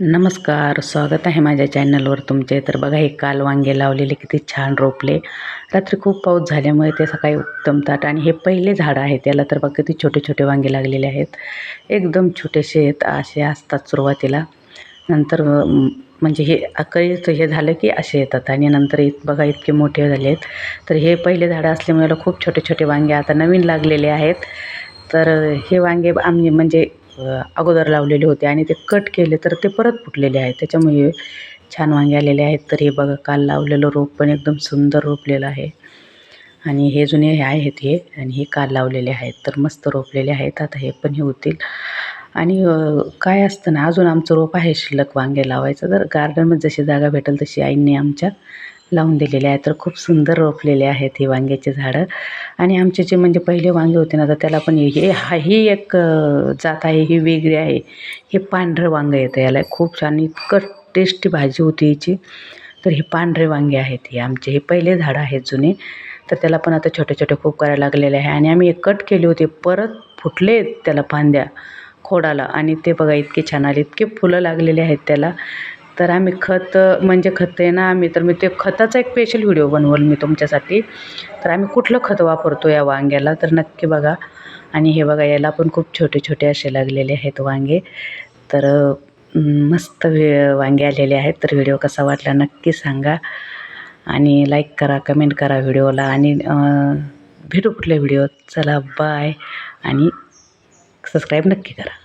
नमस्कार स्वागत आहे माझ्या चॅनलवर. तुमचे तर बघा हे काल वांगे लावलेले किती छान रोपले. रात्री खूप पाऊस झाल्यामुळे ते सकाळी उत्तमतात आणि हे पहिले झाडं आहे त्याला तर बघा किती छोटे छोटे वांगे लागलेले आहेत. एकदम छोटेसे आहेत असे असतात सुरुवातीला. नंतर म्हणजे हे अकळीचं हे झालं की असे येतात आणि नंतर इत बघा इतके मोठे झाले आहेत. तर हे पहिले झाडं असल्यामुळे खूप छोटे छोटे वांगे आता नवीन लागलेले आहेत. तर हे वांगे आम्ही म्हणजे अगोदर लावलेले होते आणि ते कट केले तर ते परत फुटलेले आहेत. त्याच्यामुळे छान वांगे आलेले आहेत. तर हे बघा काल लावलेलं रोप पण एकदम सुंदर रोपलेलं आहे. आणि हे जुने हे आहेत हे आणि हे काल लावलेले आहेत. तर मस्त रोपलेले आहेत. आता हे पण हे होतील. आणि काय असतं ना अजून आमचं रोप आहे शिल्लक वांगे लावायचं. तर गार्डनमध्ये जशी जागा भेटेल तशी आईंनी आमच्या लावून दिलेले आहे. तर खूप सुंदर रोपलेले आहेत हे वांग्याचे झाडं. आणि आमचे जे म्हणजे पहिले वांगे होते ना तर त्याला पण हे हा ही एक जात आहे ही वेगळी आहे. हे पांढरं वांगं येतं याला. खूप छान इतकं टेस्टी भाजी होती याची तर हे पांढरे वांगे आहेत हे आमचे. हे पहिले झाडं आहेत जुने. तर त्याला पण आता छोटे छोटे खूप करायला लागलेले आहे. आणि आम्ही एक कट केले होते. परत फुटले त्याला फांद्या. खोडाला आणि ते बघा इतके छान आले इतके फुलं लागलेले आहेत त्याला. तर आम्ही खत म्हणजे खत आहे ना आम्ही तर मी ते खताचा एक स्पेशल व्हिडिओ बनवल मी तुमच्यासाठी. तर आम्ही कुठलं खत वापरतो या वांग्याला तर नक्की बघा. आणि हे बघा याला पण खूप छोटे छोटे असे लागलेले आहेत वांगे. तर मस्त वांगे आलेले आहेत. तर व्हिडिओ कसा वाटला नक्की सांगा. आणि लाईक करा कमेंट करा व्हिडिओला आणि भेटू कुठल्या व्हिडिओत चला बाय आणि सबस्क्राईब नक्की करा.